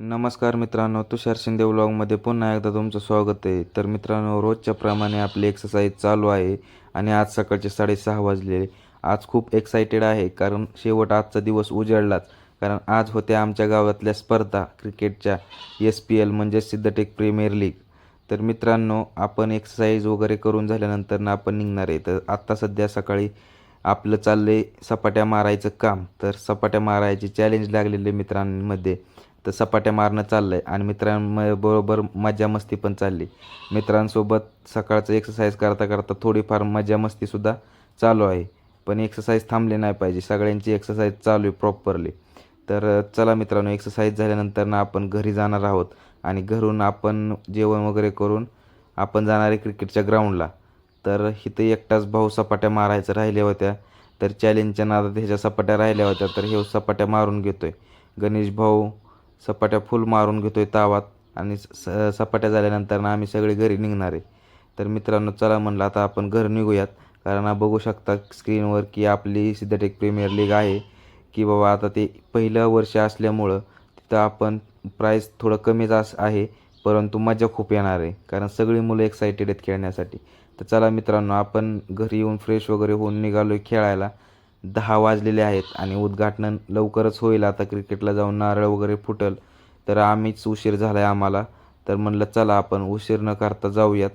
नमस्कार मित्रांनो तुषार शिंदे व्लॉगमध्ये पुन्हा एकदा तुमचं स्वागत आहे. तर मित्रांनो रोजच्या प्रमाणे आपली एक्सरसाइज चालू आहे आणि आज सकाळचे साडेसहा वाजले आज खूप एक्सायटेड आहे कारण शेवट आजचा दिवस उजळलाच कारण आज होत्या आमच्या गावातल्या स्पर्धा क्रिकेटच्या एस पी एल म्हणजे सिद्धटेक प्रीमियर लीग तर मित्रांनो आपण एक्सरसाइज वगैरे करून झाल्यानंतर ना आपण निघणार आहे. तर आत्ता सध्या सकाळी आपलं चाललं आहे सपाट्या मारायचं काम. तर सपाट्या मारायची चॅलेंज लागलेले मित्रांमध्ये. तर सपाट्या मारणं चाललं आहे आणि मित्रांबरोबर मजा मस्ती पण चालली. मित्रांसोबत सकाळचं एक्सरसाइज करता करता थोडीफार मजा मस्तीसुद्धा चालू आहे. पण एक्सरसाइज थांबली नाही पाहिजे. सगळ्यांची एक्सरसाइज चालू आहे प्रॉपरली तर चला मित्रांनो एक्सरसाइज झाल्यानंतर ना आपण घरी जाणार आहोत. आणि घरून आपण जेवण वगैरे करून आपण जाणार आहे क्रिकेटच्या ग्राउंडला तर इथं एकटाच भाऊ सपाट्या मारायचं राहिल्या होत्या. तर चॅलेंजच्या नादात ह्याच्या सपाट्या राहिल्या होत्या. तर हे सपाट्या मारून घेतो आहे गणेश भाऊ सपाट्या फुल मारून घेतोय तावात आणि स सपाट्या झाल्यानंतर ना आम्ही सगळे घरी निघणार आहे. तर मित्रांनो चला म्हणलं आता आपण घर निघूयात. कारण बघू शकता स्क्रीनवर की आपली सिद्धटेक प्रीमियर लीग आहे. की बाबा आता ते पहिलं वर्ष असल्यामुळं तिथं आपण प्राईस थोडं कमीच अस आहे. परंतु मजा खूप येणार आहे. कारण सगळी मुलं एक्सायटेड आहेत खेळण्यासाठी. तर चला मित्रांनो आपण घरी येऊन फ्रेश वगैरे होऊन निघालो आहे खेळायला. दहा वाजलेले आहेत आणि उद्घाटन लवकरच होईल. आता क्रिकेटला जाऊन नारळ वगैरे फुटल तर आम्हीच उशीर झाला आहे आम्हाला. तर म्हणलं चला आपण उशीर न करता जाऊयात.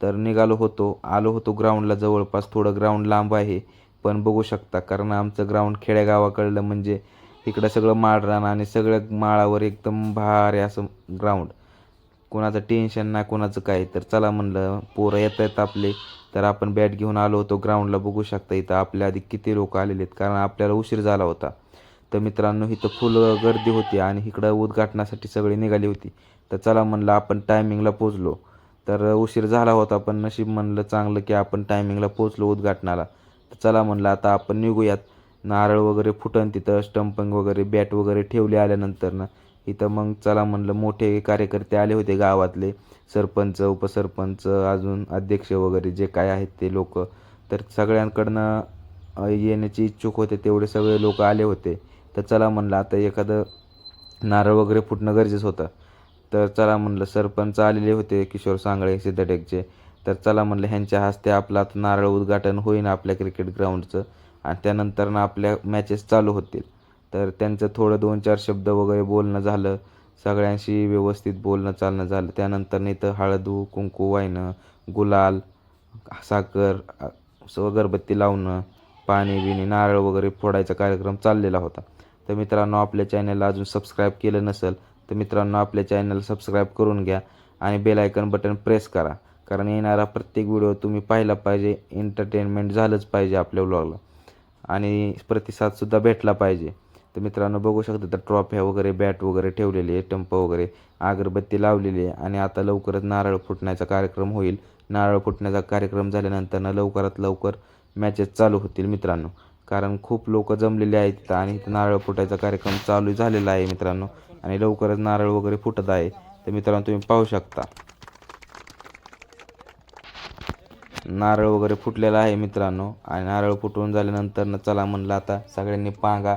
तर निघालो होतो. आलो होतो ग्राउंडला. जवळपास थोडं ग्राउंड लांब आहे पण बघू शकता कारण आमचं ग्राउंड खेड्यागावाकडलं म्हणजे इकडं सगळं माळरान आणि सगळं माळावर एकदम भारी असं ग्राउंड. कोणाचं टेन्शन नाही कोणाचं काय. तर चला म्हणलं पोरं येत आहेत आपले. तर आपण बॅट घेऊन आलो होतो ग्राउंडला बघू शकता इथं आपल्या आधी किती लोक आलेले आहेत. कारण आपल्याला उशीर झाला होता. तर मित्रांनो इथं फुल गर्दी होती आणि इकडं उद्घाटनासाठी सगळी निघाली होती. तर चला म्हणलं आपण टायमिंगला पोचलो तर उशीर झाला होता पण नशीब म्हणलं चांगलं की आपण टायमिंगला पोचलो उद्घाटनाला. तर चला म्हणलं आता आपण निघूयात. नारळ वगैरे फुटन तिथं स्टंपिंग वगैरे बॅट वगैरे ठेवले आल्यानंतर ना इथं मग चला म्हणलं मोठे कार्यकर्ते आले होते गावातले सरपंच उपसरपंच अजून अध्यक्ष वगैरे जे काय आहेत ते लोक. तर सगळ्यांकडनं येण्याची इच्छुक होते तेवढे सगळे लोक आले होते. तर चला म्हणलं आता एखादं नारळ वगैरे फुटणं गरजेचं होतं. तर चला म्हणलं सरपंच आलेले होते किशोर सांगळे सिद्धटेकचे. तर चला म्हणलं ह्यांच्या हस्ते आपलं आता नारळ उद्घाटन होईन आपल्या क्रिकेट ग्राउंडचं. आणि त्यानंतर ना आपल्या मॅचेस चालू होतील. तर त्यांचं थोडं दोन चार शब्द वगैरे बोलणं झालं सगळ्यांशी व्यवस्थित बोलणं चालणं झालं. त्यानंतर इथं हळदू कुंकू वाहिणं गुलाल साखर स- अगरबत्ती लावणं पाणी बिणी नारळ वगैरे फोडायचा कार्यक्रम चाललेला होता. तर मित्रांनो आपल्या चॅनलला अजून सबस्क्राईब केलं नसेल तर मित्रांनो आपल्या चॅनलला सबस्क्राईब करून घ्या आणि बेलायकन बटन प्रेस करा कारण येणारा प्रत्येक व्हिडिओ तुम्ही पाहिला पाहिजे एंटरटेनमेंट झालंच पाहिजे आपल्या व्लॉगला. आणि प्रतिसादसुद्धा भेटला पाहिजे. तर मित्रांनो बघू शकता तर ट्रॉफ्या वगैरे बॅट वगैरे ठेवलेली आहे टंप वगैरे अगरबत्ती लावलेली आहे आणि आता लवकरच नारळ फुटण्याचा कार्यक्रम होईल. नारळ फुटण्याचा कार्यक्रम झाल्यानंतर ना लवकरात लवकर मॅचेस चालू होतील मित्रांनो. कारण खूप लोक जमलेले आहेत तिथं आणि इथं नारळ फुटायचा कार्यक्रम चालू झालेला आहे मित्रांनो. आणि लवकरच नारळ वगैरे फुटत आहे. तर मित्रांनो तुम्ही पाहू शकता. नारळ वगैरे फुटलेला आहे मित्रांनो. आणि नारळ फुटून झाल्यानंतर चला म्हणलं आता सगळ्यांनी पांगा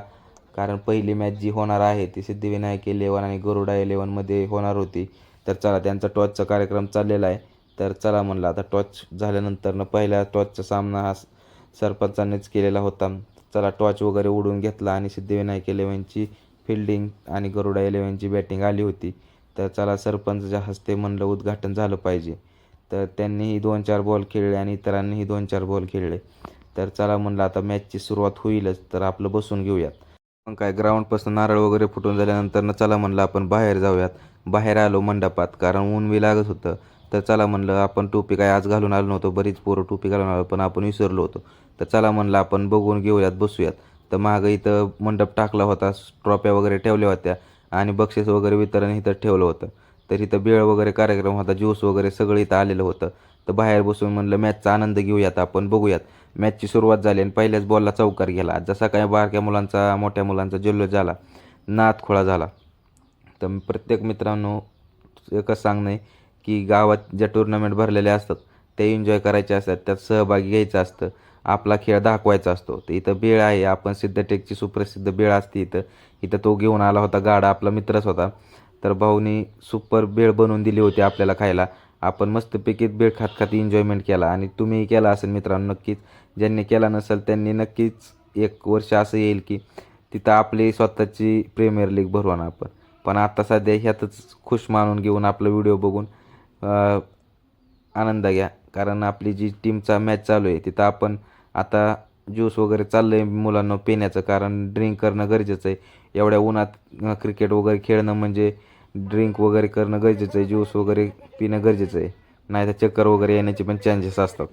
कारण पहिली मॅच जी होणार आहे ती सिद्धिविनायक इलेवन आणि गरुडा इलेवनमध्ये होणार होती. तर चला त्यांचा टॉचचा कार्यक्रम चाललेला आहे. तर चला म्हणलं आता टॉच झाल्यानंतरनं पहिला टॉचचा सामना हा सरपंचांनीच केलेला होता. चला टॉच वगैरे उडून घेतला आणि सिद्धिविनायक इलेवनची फिल्डिंग आणि गरुडा इलेवनची बॅटिंग आली होती. तर चला सरपंचच्या हस्ते म्हणलं उद्घाटन झालं पाहिजे. तर त्यांनीही दोन चार बॉल खेळले आणि इतरांनीही दोन चार बॉल खेळले. तर चला म्हणलं आता मॅचची सुरुवात होईलच तर आपलं बसून घेऊयात. मग काय ग्राउंडपासून नारळ वगैरे फुटून झाल्यानंतर न चला म्हणलं आपण बाहेर जाऊयात. बाहेर आलो मंडपात कारण ऊन बी लागत होतं. तर चला म्हणलं आपण टोपी काय आज घालून आलो नव्हतो बरीच पोरं टोपी घालून आलो पण आपण विसरलो होतो. तर चला म्हणलं आपण बघून घेऊयात बसूयात. तर मागं इथं मंडप टाकला होता ट्रॉप्या वगैरे ठेवल्या होत्या आणि बक्षीस वगैरे वितरण इथं ठेवलं होतं. तर इथं बेळ वगैरे कार्यक्रम होता ज्यूस वगैरे सगळं इथं आलेलं होतं. तर बाहेर बसून म्हणलं मॅचचा आनंद घेऊयात आपण बघूयात. मॅचची सुरुवात झाली आणि पहिल्याच बॉलला चौकार गेला. जसा काय बारक्या मुलांचा मोठ्या मुलांचा जल्लोष झाला नात खोळा झाला. तर प्रत्येक मित्रांनो एकच सांगणं आहे की गावात ज्या टुर्नामेंट भरलेल्या असतात ते एन्जॉय करायचे असतात त्यात सहभागी घ्यायचं असतं आपला खेळ दाखवायचा असतो. तर इथं बेळ आहे आपण सिद्धटेकची सुप्रसिद्ध बेळ असते इथं. इथं तो घेऊन आला होता गाडा आपला मित्रच होता. तर भाऊनी सुपर बेळ बनवून दिली होती आपल्याला खायला. आपण मस्तपैकी बेळ खात खात एन्जॉयमेंट केला आणि तुम्हीही केला असेल मित्रांनो नक्कीच. ज्यांनी केला नसेल त्यांनी नक्कीच एक वर्ष असं येईल की तिथं आपली स्वतःची प्रीमियर लीग भरवू ना आपण. पण आता सध्या ह्यातच खुश मानून घेऊन आपला व्हिडिओ बघून आनंद घ्या. कारण आपली जी टीमचा मॅच चालू आहे तिथं आपण आता ज्यूस वगैरे चाललं आहे मुलांना पिण्याचं. कारण ड्रिंक करणं गरजेचं आहे. एवढ्या उन्हात क्रिकेट वगैरे खेळणं म्हणजे ड्रिंक वगैरे करणं गरजेचं आहे ज्यूस वगैरे पिणं गरजेचं आहे. नाही तर चक्कर वगैरे येण्याचे पण चान्सेस असतात.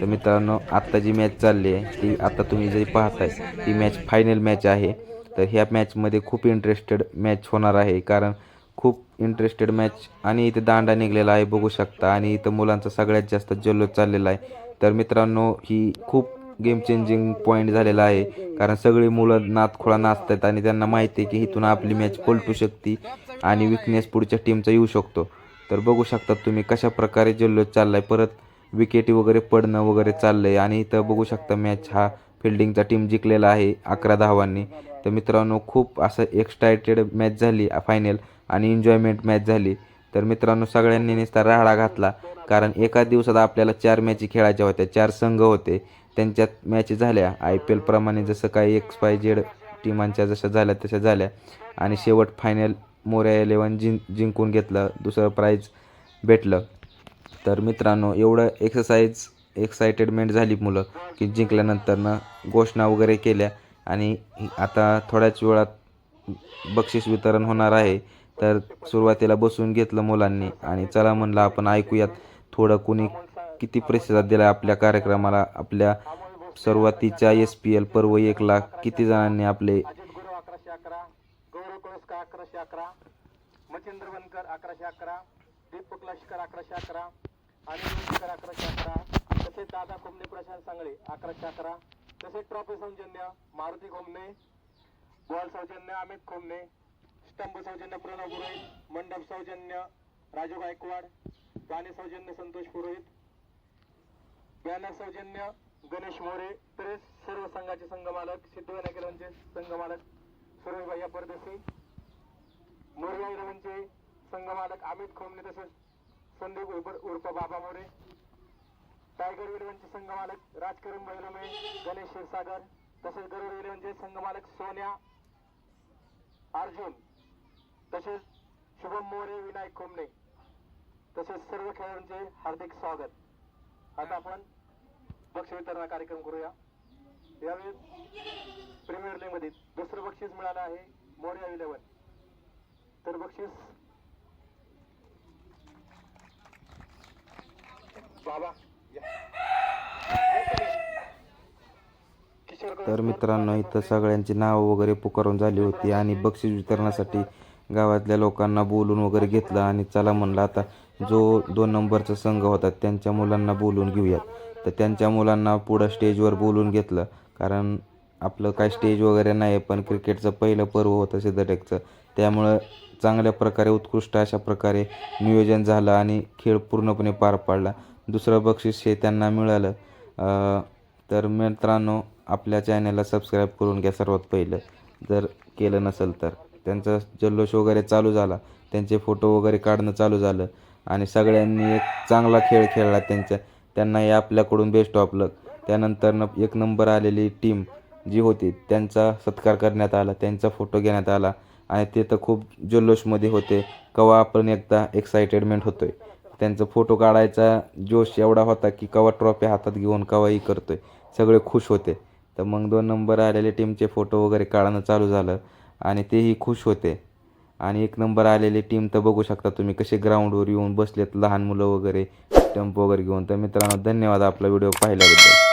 तर मित्रांनो आत्ता जी मॅच चालली आहे ती आत्ता तुम्ही जे पाहताय ती मॅच फायनल मॅच आहे. तर ह्या मॅचमध्ये खूप इंटरेस्टेड मॅच होणार आहे कारण खूप इंटरेस्टेड मॅच आणि इथे दांडा निघलेला आहे बघू शकता. आणि इथं मुलांचा सगळ्यात जास्त जल्लोष चाललेला आहे. तर मित्रांनो ही खूप गेम चेंजिंग पॉईंट झालेला आहे कारण सगळी मुलं नातखोळा नाचतात आणि त्यांना माहिती आहे की इथून आपली मॅच पलटू शकते. आणि विकनेस पुढच्या टीमचा येऊ शकतो. तर बघू शकता तुम्ही कशा प्रकारे जल्लोष चालला आहे परत विकेटी वगैरे पडणं वगैरे चाललं आहे आणि इथं बघू शकता मॅच हा फिल्डिंगचा टीम जिंकलेला आहे अकरा धावांनी. तर मित्रांनो खूप असं एक्सायटेड मॅच झाली फायनल आणि एन्जॉयमेंट मॅच झाली. तर मित्रांनो सगळ्यांनी नुसता राहाडा घातला. कारण एका दिवसात आपल्याला चार मॅची खेळायच्या होत्या. चार संघ होते. त्यांच्यात मॅची झाल्या. आय पी एलप्रमाणे जसं काही एक्स वाय झेड टीमांच्या जशा झाल्या तशा झाल्या. आणि शेवट फायनल मोऱ्या इलेवन जिंक जिंकून घेतलं दुसरं प्राईज भेटलं. तर मित्रांनो एवढं एक्सरसाइज एक्सायटेडमेंट झाली मुलं की जिंकल्यानंतरनं घोषणा वगैरे केल्या आणि आता थोड्याच वेळात बक्षीस वितरण होणार आहे. तर सुरुवातीला बसून घेतलं मुलांनी आणि चला म्हणलं आपण ऐकूयात थोडं कुणी किती प्रतिसाद दिला आपल्या कार्यक्रमाला. आपल्या सुरुवातीच्या एस पी एल पर्व एक लाख किती जणांनी आपले अजित गुरु अकराशे अकरा गौरव कळसकर अकराशे अकरा मच्छिंद्र वनकर अकराशे अकरा दीपक लष्कर अकराशे अकरा अनिल लष्कर अकराशे अकरा तसेच दादा कोमणे प्रशांत सांगळे अकराशे अकरा तसेच ट्रॉफी सौजन्य मारुती कोमणे बॉल सौजन्य अमित कोमणे स्तंभ सौजन्य प्रणव पुरोहित मंडप सौजन्य राजू गायकवाड गाणे सौजन्य संतोष पुरोहित बॅनर सौजन्य गणेश मोरे तसेच सर्व संघाचे संघमालक सिद्धिविनायक इलेव्हनचे संघमालक सुरेश भैया परदेशी. मोरगा इलेव्हनचे संघमालक अमित खोमने तसेच संदीप उर्फ उर्फ बाबा मोरे. टायगर इलेव्हनचे संघमालक राजकरण बैलमे गणेश क्षीरसागर तसेच गरुड इलेव्हनचे संघमालक सोन्या अर्जुन तसेच शुभम मोरे विनायक खोमने तसेच सर्व खेळाडूंचे हार्दिक स्वागत. आता आपण पक्ष वितरण कार्यक्रम करूया. यावेळी मध्ये दुसरं बक्षीस मिळालं आहे मोर्या इलेव्हन तर बक्षीस बाबा तर मित्रांनो इथं सगळ्यांची नावं वगैरे पुकारून झाली होती आणि बक्षीस वितरणासाठी गावातल्या लोकांना बोलून वगैरे घेतलं आणि चला म्हणलं आता जो दोन नंबरचा संघ होता त्यांच्या मुलांना बोलून घेऊयात. तर त्यांच्या मुलांना पुढं स्टेजवर बोलून घेतलं कारण आपलं काय स्टेज वगैरे नाही पण क्रिकेटचं पहिलं पर्व होतं सिद्धटेकचं. त्यामुळं चांगल्या प्रकारे उत्कृष्ट अशा प्रकारे नियोजन झालं आणि खेळ पूर्णपणे पार पाडला. दुसरं बक्षीस हे त्यांना मिळालं. तर मित्रांनो आपल्या चॅनलला सबस्क्राईब करून घ्या सर्वात पहिलं. जर केलं नसेल तर. त्यांचा जल्लोष वगैरे चालू झाला. त्यांचे फोटो वगैरे काढणं चालू झालं. आणि सगळ्यांनी एक चांगला खेळ खेळला त्यांच्या त्यांनाही आपल्याकडून बेस्ट ऑफ लक त्यानंतरनं एक नंबर आलेली टीम जी होती त्यांचा सत्कार करण्यात आला त्यांचा फोटो घेण्यात आला आणि ते तर खूप जल्लोषमध्ये होते. कवा आपण एकदा एक्साइटेडमेंट आहे त्यांचा फोटो काढायचा जोश एवढा होता की कवा ट्रॉफी हातात घेऊन कवाही आहे सगळे खुश होते. तर मग दोन नंबर आलेले टीमचे फोटो वगैरे काढणं चालू झालं आणि तेही खुश होते. आणि एक नंबर आलेली टीम तर बघू शकता तुम्ही कसे ग्राउंडवर येऊन बसलेत लहान मुलं वगैरे स्टंप वगैरे घेऊन. तर मित्रांनो धन्यवाद आपला व्हिडिओ पाहिल्याबद्दल.